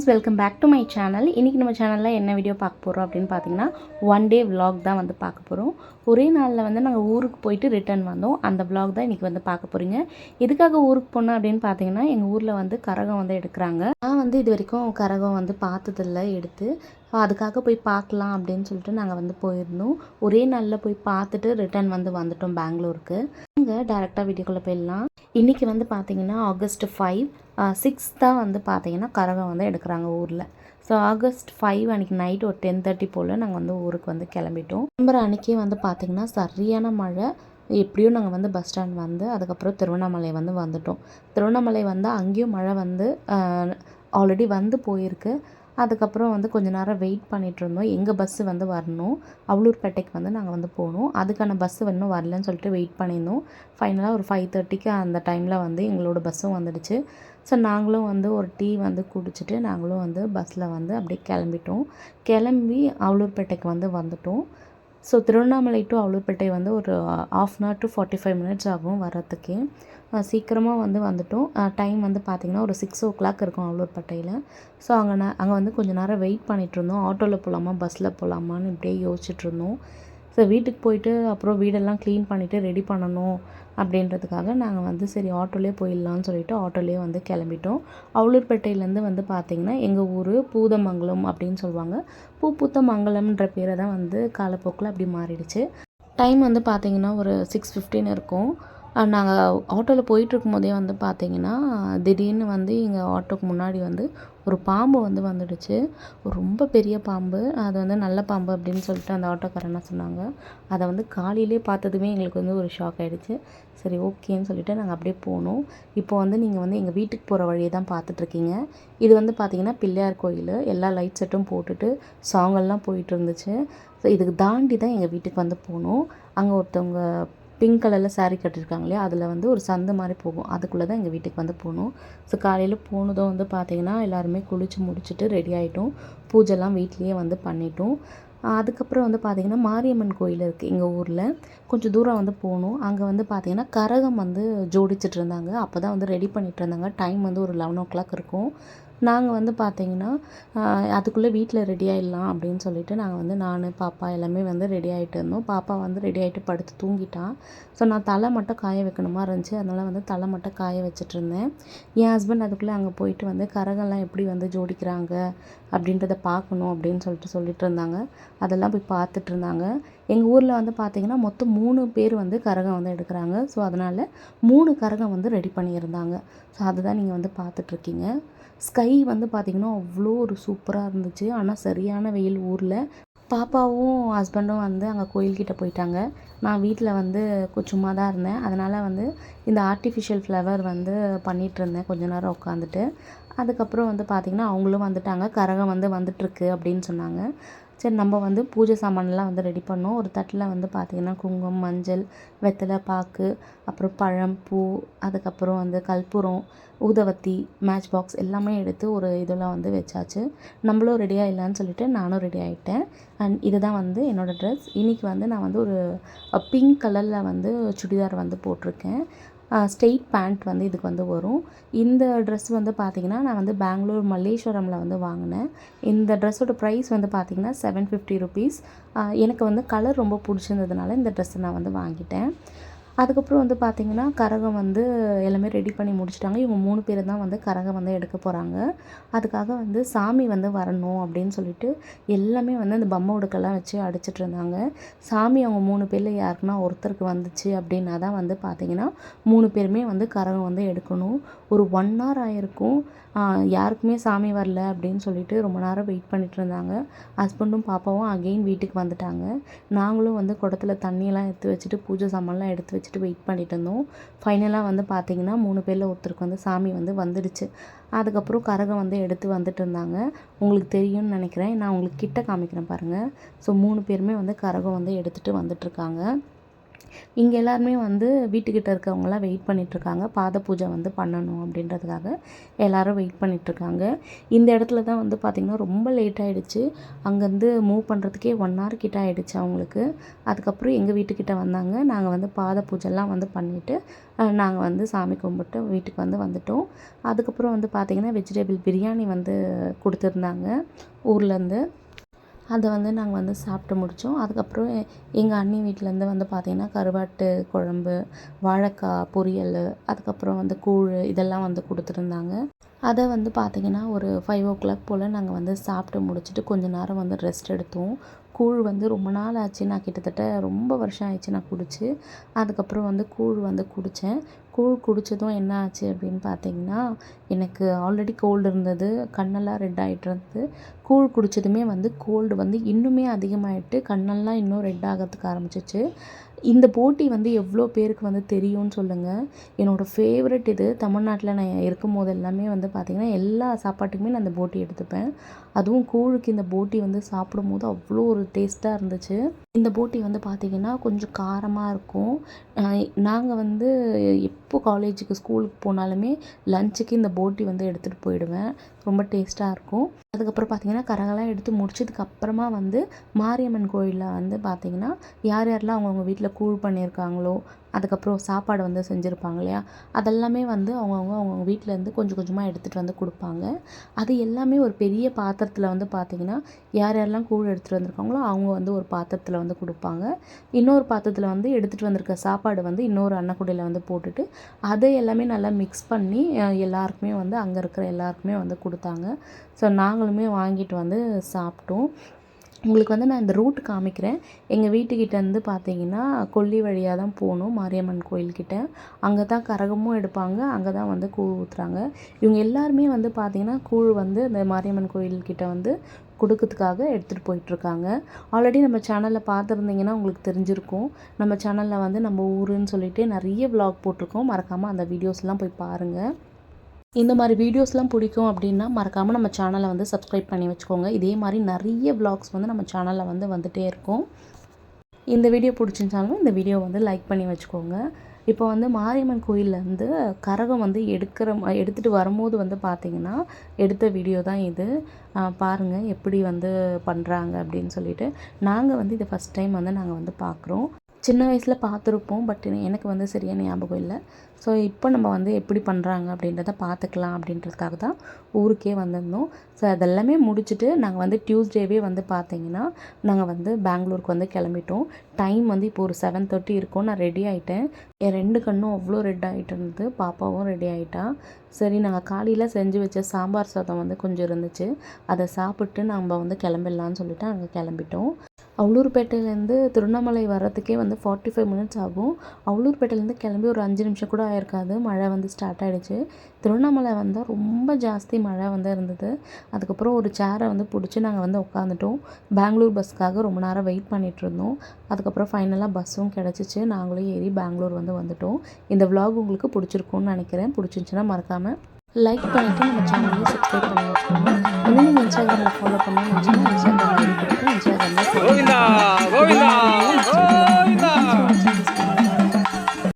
Friends welcome back to my channel. இன்றைக்கி நம்ம சேனலில் என்ன வீடியோ பார்க்க போகிறோம் அப்படின்னு பார்த்தீங்கன்னா ஒன் டே விலாக் தான் வந்து பார்க்க போகிறோம் ஒரே நாளில் வந்து நாங்கள் ஊருக்கு போயிட்டு ரிட்டர்ன் வந்தோம். அந்த விலாக் தான் இன்றைக்கி வந்து பார்க்க போகிறீங்க எதுக்காக ஊருக்கு போனோம் அப்படின்னு பார்த்தீங்கன்னா எங்கள் ஊரில் வந்து கரகம் வந்து எடுக்கிறாங்க. நான் வந்து இது வரைக்கும் கரகம் வந்து பார்த்ததில்ல எடுத்து. அதுக்காக போய் பார்க்கலாம் அப்படின்னு சொல்லிட்டு நாங்கள் வந்து போயிருந்தோம். ஒரே நாளில் போய் பார்த்துட்டு ரிட்டர்ன் வந்து வந்துட்டோம் பெங்களூருக்கு. அங்கே டேரெக்டாக வீட்டுக்குள்ளே போயிடலாம். இன்றைக்கி வந்து பார்த்தீங்கன்னா ஆகஸ்ட் ஃபைவ் சிக்ஸ் தான் வந்து பார்த்தீங்கன்னா கரகம் வந்து எடுக்கிறாங்க ஊரில். ஸோ ஆகஸ்ட் ஃபைவ் அன்றைக்கி நைட் ஒரு டென் தேர்ட்டி போல் நாங்கள் வந்து ஊருக்கு வந்து கிளம்பிட்டோம். நம்பர் அன்றைக்கே வந்து பார்த்திங்கன்னா சரியான மழை. எப்படியும் நாங்கள் வந்து பஸ் ஸ்டாண்ட் வந்து அதுக்கப்புறம் திருவண்ணாமலை வந்து வந்துட்டோம். திருவண்ணாமலை வந்து அங்கேயும் மழை வந்து ஆல்ரெடி வந்து போயிருக்கு. அதுக்கப்புறம் வந்து கொஞ்ச நேரம் வெயிட் பண்ணிட்டு இருந்தோம். எங்கள் பஸ்ஸு வந்து வரணும். அவலூர்பேட்டைக்கு வந்து நாங்கள் வந்து போகணும். அதுக்கான பஸ்ஸு இன்னும் வரலன்னு சொல்லிட்டு வெயிட் பண்ணியிருந்தோம். ஃபைனலாக ஒரு ஃபைவ் தேர்ட்டிக்கு அந்த டைமில் வந்து எங்களோட பஸ்ஸும் வந்துடுச்சு. ஸோ நாங்களும் வந்து ஒரு டீ வந்து குடிச்சிட்டு நாங்களும் வந்து பஸ்ஸில் வந்து அப்படியே கிளம்பிட்டோம். கிளம்பி அவலூர்பேட்டைக்கு வந்து வந்துட்டோம். ஸோ திருவண்ணாமலை டு அவலூர்பேட்டை வந்து ஒரு half an hour to forty five minutes ஆகும் வர்றதுக்கே. சீக்கிரமாக வந்து வந்துட்டோம். டைம் வந்து பார்த்திங்கன்னா ஒரு சிக்ஸ் ஓ கிளாக் இருக்கும் அவலூர்பேட்டையில் ஸோ அங்கே ந அங்கே வந்து கொஞ்சம் நேரம் வெயிட் பண்ணிகிட்ருந்தோம் இருந்தோம். ஆட்டோவில் போகலாமா பஸ்ஸில் போகலாமான்னு இப்படியே யோசிச்சுட்ருந்தோம் ஸோ வீட்டுக்கு போயிட்டு அப்புறம் வீடெல்லாம் க்ளீன் பண்ணிவிட்டு ரெடி பண்ணணும் அப்படின்றதுக்காக நாங்கள் வந்து சரி ஆட்டோலேயே போயிடலான்னு சொல்லிட்டு ஆட்டோலேயே வந்து கிளம்பிட்டோம். அவலூர்பேட்டையிலேருந்து வந்து பார்த்திங்கன்னா எங்கள் ஊர் பூதமங்கலம் அப்படின்னு சொல்லுவாங்க. பூப்புத்தமங்கலம்ன்ற பேரை தான் வந்து காலப்போக்கில் அப்படி மாறிடுச்சு. டைம் வந்து பார்த்திங்கன்னா ஒரு சிக்ஸ் ஃபிஃப்டின் இருக்கும். நாங்கள் ஆட்டோவில் போயிட்டுருக்கும் போதே வந்து பார்த்திங்கன்னா திடீர்னு வந்து எங்கள் ஆட்டோக்கு முன்னாடி வந்து ஒரு பாம்பு வந்து வந்துடுச்சு. ரொம்ப பெரிய பாம்பு. அது வந்து நல்ல பாம்பு அப்படின்னு சொல்லிட்டு அந்த ஆட்டோக்காரனா சொன்னாங்க. அதை வந்து காலையிலே பார்த்ததுமே எங்களுக்கு வந்து ஒரு ஷாக் ஆகிடுச்சு சரி ஓகேன்னு சொல்லிட்டு நாங்கள் அப்படியே போனோம். இப்போ வந்து நீங்கள் வந்து எங்கள் வீட்டுக்கு போகிற வழியை தான் பார்த்துட்ருக்கீங்க இது வந்து பார்த்திங்கன்னா பிள்ளையார் கோயில். எல்லா லைட் செட்டும் போட்டுட்டு சாங்கெல்லாம் போயிட்டு இருந்துச்சு. ஸோ இதுக்கு தாண்டி தான் எங்கள் வீட்டுக்கு வந்து போனோம். அங்கே ஒருத்தவங்க பிங்க் கலரில் சாரீ கட்டியிருக்காங்க இல்லையா? அதில் வந்து ஒரு சந்து மாதிரி போகும். அதுக்குள்ளே தான் எங்கள் வீட்டுக்கு வந்து போகணும். ஸோ காலையில் போனதும் வந்து பார்த்திங்கன்னா எல்லாருமே குளித்து முடிச்சுட்டு ரெடி ஆகிட்டோம் பூஜைலாம் வீட்லேயே வந்து பண்ணிட்டோம். அதுக்கப்புறம் வந்து பார்த்திங்கன்னா மாரியம்மன் கோயில் இருக்குது எங்கள் ஊரில். கொஞ்சம் தூரம் வந்து போகணும். அங்கே வந்து பார்த்திங்கன்னா கரகம் வந்து ஜோடிச்சிட்டு இருந்தாங்க. அப்போ தான் வந்து ரெடி பண்ணிகிட்டு இருந்தாங்க. டைம் வந்து ஒரு லெவன் ஓ கிளாக் இருக்கும். நாங்கள் வந்து பார்த்திங்கன்னா அதுக்குள்ளே வீட்டில் ரெடி ஆகிடலாம் அப்படின்னு சொல்லிட்டு நாங்கள் வந்து நான் பாப்பா எல்லாமே வந்து ரெடி ஆகிட்டு இருந்தோம். பாப்பா வந்து ரெடி ஆகிட்டு படுத்து தூங்கிட்டான் ஸோ நான் தலை மட்டும் காய வைக்கணுமா இருந்துச்சு. அதனால் வந்து தலை மட்டும் காய வச்சுட்டு இருந்தேன். என் ஹஸ்பண்ட் அதுக்குள்ளே அங்கே போயிட்டு வந்து கரகம்லாம் எப்படி வந்து ஜோடிக்கிறாங்க? அப்படின்றத பார்க்கணும் அப்படின்னு சொல்லிட்டு சொல்லிட்டு இருந்தாங்க. அதெல்லாம் போய் பார்த்துட்டு இருந்தாங்க. எங்கள் ஊரில் வந்து பார்த்திங்கன்னா மொத்தம் மூணு பேர் வந்து கரகம் வந்து எடுக்கிறாங்க. ஸோ அதனால் மூணு கரகம் வந்து ரெடி பண்ணியிருந்தாங்க. ஸோ அதுதான் நீங்கள் வந்து பார்த்துட்ருக்கீங்க ஸ்கை வந்து பார்த்திங்கன்னா அவ்வளோ ஒரு சூப்பராக இருந்துச்சு. ஆனால் சரியான வெயில் ஊரில். பாப்பாவும் ஹஸ்பண்டும் வந்து அங்கே கோயில்கிட்ட போயிட்டாங்க. நான் வீட்டில் வந்து சும்மா தான் இருந்தேன். அதனால் வந்து இந்த ஆர்டிஃபிஷியல் ஃப்ளவர் வந்து பண்ணிகிட்டு இருந்தேன். கொஞ்ச நேரம் உட்காந்துட்டு அதுக்கப்புறம் வந்து பார்த்திங்கன்னா அவங்களும் வந்துட்டாங்க. கரகம் வந்து வந்துட்டுருக்கு அப்படின்னு சொன்னாங்க. சரி நம்ம வந்து பூஜை சாமான்லாம் வந்து ரெடி பண்ணோம். ஒரு தட்டில் வந்து பார்த்திங்கன்னா குங்குமம் மஞ்சள் வெத்தலை பாக்கு அப்புறம் பழம் பூ அதுக்கப்புறம் வந்து கற்பூரம் ஊதவத்தி மேட்ச் பாக்ஸ் எல்லாமே எடுத்து ஒரு இதெல்லாம் வந்து வச்சாச்சு. நம்மளும் ரெடி ஆகிடலான்னு சொல்லிட்டு நானும் ரெடி ஆகிட்டேன் அண்ட் இதுதான் வந்து என்னோடய ட்ரெஸ் இன்றைக்கி வந்து நான் வந்து ஒரு பிங்க் கலரில் வந்து சுடிதார் வந்து போட்டிருக்கேன். ஸ்ட்ரெயிட் பேண்ட் வந்து இதுக்கு வந்து வரும். இந்த ட்ரெஸ் வந்து பார்த்திங்கன்னா நான் வந்து பெங்களூர் மல்லேஸ்வரமில் வந்து வாங்கினேன். இந்த ட்ரெஸ்ஸோட ப்ரைஸ் வந்து பார்த்திங்கன்னா செவன் ஃபிஃப்டி ருபீஸ் எனக்கு வந்து கலர் ரொம்ப பிடிச்சிருந்ததுனால இந்த ட்ரெஸ்ஸை நான் வந்து வாங்கிட்டேன். அதுக்கப்புறம் வந்து பார்த்திங்கன்னா கரகம் வந்து எல்லாமே ரெடி பண்ணி முடிச்சிட்டாங்க. இவங்க மூணு பேர் தான் வந்து கரகம் வந்து எடுக்க போகிறாங்க அதுக்காக வந்து சாமி வந்து வரணும் அப்படின்னு சொல்லிட்டு எல்லாமே வந்து அந்த பொம்மை உடுக்கெல்லாம் வச்சு அடிச்சிட்டு இருந்தாங்க. சாமி அவங்க மூணு பேரில் யாருக்குன்னா ஒருத்தருக்கு வந்துச்சு அப்படின்னா தான் வந்து பார்த்திங்கன்னா மூணு பேருமே வந்து கரகம் வந்து எடுக்கணும். ஒரு ஒன் ஹவர் ஆகிருக்கும் யாருக்குமே சாமி வரல அப்படின்னு சொல்லிட்டு ரொம்ப நேரம் வெயிட் பண்ணிட்டு இருந்தாங்க. ஹஸ்பண்டும் பாப்பாவும் அகெயின் வீட்டுக்கு வந்துட்டாங்க. நாங்களும் வந்து குடத்துல தண்ணியெல்லாம் எடுத்து வச்சுட்டு பூஜை சாமான்லாம் எடுத்து வச்சு வச்சுட்டு வெயிட் பண்ணிட்டு இருந்தோம் ஃபைனலாக வந்து பார்த்திங்கன்னா மூணு பேரில் ஒருத்தருக்கு வந்து சாமி வந்து வந்துடுச்சு. அதுக்கப்புறம் கரகம் வந்து எடுத்து வந்துட்டு இருந்தாங்க உங்களுக்கு தெரியும்னு நினைக்கிறேன். நான் உங்களுக்கு கிட்ட காமிக்கிறேன் பாருங்கள் ஸோ மூணு பேருமே வந்து கரகம் வந்து எடுத்துகிட்டு வந்துட்டுருக்காங்க. இங்கே எல்லாருமே வந்து வீட்டுக்கிட்ட இருக்கவங்களாம் வெயிட் பண்ணிகிட்ருக்காங்க பாத பூஜை வந்து பண்ணணும் அப்படின்றதுக்காக எல்லோரும் வெயிட் பண்ணிகிட்ருக்காங்க இந்த இடத்துல தான் வந்து பார்த்திங்கன்னா ரொம்ப லேட் ஆகிடுச்சு அங்கேருந்து மூவ் பண்ணுறதுக்கே ஒன் ஹவர் கிட்ட ஆகிடுச்சு அவங்களுக்கு. அதுக்கப்புறம் எங்கள் வீட்டுக்கிட்ட வந்தாங்க. நாங்கள் வந்து பாத பூஜைலாம் வந்து பண்ணிவிட்டு நாங்கள் வந்து சாமி கும்பிட்டு வீட்டுக்கு வந்து வந்துட்டோம். அதுக்கப்புறம் வந்து பார்த்திங்கன்னா வெஜிடபிள் பிரியாணி வந்து கொடுத்துருந்தாங்க. ஊர்லேருந்து. அதை வந்து நாங்கள் வந்து சாப்பிட்டு முடித்தோம் அதுக்கப்புறம் எங்கள் அண்ணி வீட்டிலேருந்து வந்து பார்த்திங்கன்னா கருவாட்டு குழம்பு வாழைக்காய் பொரியல் அதுக்கப்புறம் வந்து கூழ் இதெல்லாம் வந்து கொடுத்துருந்தாங்க. அதை வந்து பார்த்திங்கன்னா ஒரு ஃபைவ் ஓ கிளாக் போல் நாங்கள் வந்து சாப்பிட்டு முடிச்சுட்டு கொஞ்ச நேரம் வந்து ரெஸ்ட் எடுத்தோம். கூழ் வந்து ரொம்ப நாள் ஆச்சு. நான் கிட்டத்தட்ட ரொம்ப வருஷம் ஆயிடுச்சு நான் குடிச்சு. அதுக்கப்புறம் வந்து கூழ் வந்து குடித்தேன் கூழ் குடித்ததும் என்ன ஆச்சு அப்படின்னு பார்த்தீங்கன்னா எனக்கு ஆல்ரெடி கோல்டு இருந்தது கண்ணெல்லாம் ரெட் ஆகிட்டு இருந்தது. கூழ் குடித்ததுமே வந்து கோல்டு வந்து இன்னுமே அதிகமாகிட்டு கண்ணெல்லாம் இன்னும் ரெட் ஆகிறதுக்கு ஆரம்பிச்சிச்சு. இந்த போட்டி வந்து எவ்வளோ பேருக்கு வந்து தெரியும்னு சொல்லுங்கள் என்னோடய ஃபேவரட் இது தமிழ்நாட்டில் நான் இருக்கும் போது எல்லாமே வந்து பார்த்திங்கன்னா எல்லா சாப்பாட்டுக்குமே நான் இந்த போட்டி எடுத்துப்பேன். அதுவும் கூழுக்கு இந்த போட்டி வந்து சாப்பிடும்போது அவ்வளோ ஒரு டேஸ்ட்டாக இருந்துச்சு. இந்த போட்டி வந்து பார்த்திங்கன்னா கொஞ்சம் காரமாக இருக்கும். நாங்கள் வந்து எப்போ காலேஜுக்கு ஸ்கூலுக்கு போனாலுமே லஞ்சுக்கு இந்த போட்டி வந்து எடுத்துகிட்டு போயிடுவேன். ரொம்ப டேஸ்ட்டாக இருக்கும். அதுக்கப்புறம் பார்த்திங்கன்னா கரகெல்லாம் எடுத்து முடிச்சதுக்கப்புறமா வந்து மாரியம்மன் கோயிலில் வந்து பார்த்திங்கன்னா யார் யாரெல்லாம் அவங்கவுங்க வீட்டில் கூழ் பண்ணியிருக்காங்களோ அதுக்கப்புறம் சாப்பாடு வந்து செஞ்சுருப்பாங்க இல்லையா? அதெல்லாமே வந்து அவங்கவுங்க அவங்கவுங்க வீட்டிலேருந்து கொஞ்சம் கொஞ்சமாக எடுத்துகிட்டு வந்து கொடுப்பாங்க. அது எல்லாமே ஒரு பெரிய பாத்திரத்தில் வந்து பார்த்திங்கன்னா யார் யாரெல்லாம் கூழ் எடுத்துகிட்டு வந்திருக்காங்களோ அவங்க வந்து ஒரு பாத்திரத்தில் வந்து கொடுப்பாங்க. இன்னொரு பாத்திரத்தில் வந்து எடுத்துகிட்டு வந்திருக்க சாப்பாடு வந்து இன்னொரு அன்னக்குடையில் வந்து போட்டுட்டு அதை எல்லாமே நல்லா மிக்ஸ் பண்ணி எல்லாருக்குமே வந்து அங்கே இருக்கிற எல்லாருக்குமே வந்து கொடுத்தாங்க. ஸோ நாங்களுமே வாங்கிட்டு வந்து சாப்பிட்டோம். உங்களுக்கு வந்து நான் இந்த ரூட் காமிக்கிறேன். எங்கள் வீட்டுக்கிட்டேருந்து பார்த்தீங்கன்னா கொல்லி வழியாக தான் போகணும் மாரியம்மன் கோயில்கிட்ட. அங்கே தான் கரகமும் எடுப்பாங்க அங்கே தான் வந்து கூழ் ஊற்றுறாங்க இவங்க எல்லாருமே வந்து பார்த்திங்கன்னா கூழ் வந்து இந்த மாரியம்மன் கோயில்கிட்ட வந்து கொடுக்கறதுக்காக எடுத்துகிட்டு போயிட்டுருக்காங்க. ஆல்ரெடி நம்ம சேனலில் பார்த்துருந்தீங்கன்னா உங்களுக்கு தெரிஞ்சிருக்கும். நம்ம சேனலில் வந்து நம்ம ஊருன்னு சொல்லிட்டு நிறைய விலாக் போட்டிருக்கோம். மறக்காமல் அந்த வீடியோஸ்லாம் போய் பாருங்கள் இந்த மாதிரி வீடியோஸ்லாம் பிடிக்கும் அப்படின்னா மறக்காமல் நம்ம சேனலை வந்து சப்ஸ்கிரைப் பண்ணி வச்சுக்கோங்க. இதே மாதிரி நிறைய வ்ளாக்ஸ் வந்து நம்ம சேனலில் வந்து வந்துகிட்டே இருக்கும். இந்த வீடியோ பிடிச்சிருந்தாலும் இந்த வீடியோ வந்து லைக் பண்ணி வச்சுக்கோங்க. இப்போ வந்து மாரியம்மன் கோயிலேருந்து கரகம் வந்து எடுக்கிற எடுத்துகிட்டு வரும்போது வந்து பார்த்திங்கன்னா எடுத்த வீடியோ தான் இது. பாருங்கள் எப்படி வந்து பண்ணுறாங்க அப்படின்னு சொல்லிட்டு. நாங்கள் வந்து இதை ஃபஸ்ட் டைம் வந்து நாங்கள் வந்து பார்க்குறோம். சின்ன வயசில் பார்த்துருப்போம் பட் எனக்கு வந்து சரியான ஞாபகம் இல்லை. ஸோ இப்போ நம்ம வந்து எப்படி பண்ணுறாங்க அப்படின்றத பார்த்துக்கலாம் அப்படின்றதுக்காக தான் ஊருக்கே வந்திருந்தோம். ஸோ அதெல்லாமே முடிச்சுட்டு நாங்கள் வந்து டியூஸ்டேவே வந்து பார்த்தீங்கன்னா நாங்கள் வந்து பெங்களூருக்கு வந்து கிளம்பிட்டோம். டைம் வந்து இப்போ ஒரு செவன் தேர்ட்டி இருக்கும். நான் ரெடி ஆகிட்டேன் என் ரெண்டு கண்ணும் அவ்வளோ ரெட் ஆகிட்டு இருந்தது. பாப்பாவும் ரெடி ஆகிட்டா சரி நாங்கள் காலையில் செஞ்சு வச்ச சாம்பார் சாதம் வந்து கொஞ்சம் இருந்துச்சு. அதை சாப்பிட்டு நம்ம வந்து கிளம்பிடலான்னு சொல்லிட்டு நாங்கள் கிளம்பிட்டோம். அவலூர்பேட்டையிலேருந்து திருவண்ணாமலை வர்றதுக்கே வந்து ஃபார்ட்டி ஃபைவ் மினிட்ஸ் ஆகும். அவலூர்பேட்டையிலேருந்து கிளம்பி ஒரு அஞ்சு நிமிஷம் கூட ஆயிருக்காது. மழை வந்து ஸ்டார்ட் ஆகிடுச்சு திருவண்ணாமலை வந்தால் ரொம்ப ஜாஸ்தி மழை வந்து இருந்தது. அதுக்கப்புறம் ஒரு சேரை வந்து பிடிச்சி நாங்கள் வந்து உட்காந்துட்டோம் பெங்களூர் பஸ்க்காக ரொம்ப நேரம் வெயிட் பண்ணிகிட்டு இருந்தோம். அதுக்கப்புறம் ஃபைனலாக பஸ்ஸும் கிடச்சிச்சு. நாங்களும் ஏறி பெங்களூர் வந்து வந்துட்டோம். இந்த விலாக் உங்களுக்கு பிடிச்சிருக்கும்னு நினைக்கிறேன். பிடிச்சிருந்துச்சின்னா மறக்காமல் லைக் பண்ணிவிட்டு நம்ம சேனலையும் சப்ஸ்கிரைப் பண்ணி வச்சுக்கோங்க இன்னும் நீங்கள் இன்ஸ்டாகிராமில் ஃபாலோ பண்ணி இன்ஸ்டாகிராமில் இன்ஸ்டாகிராமில் கோவிந்தா கோவிந்தா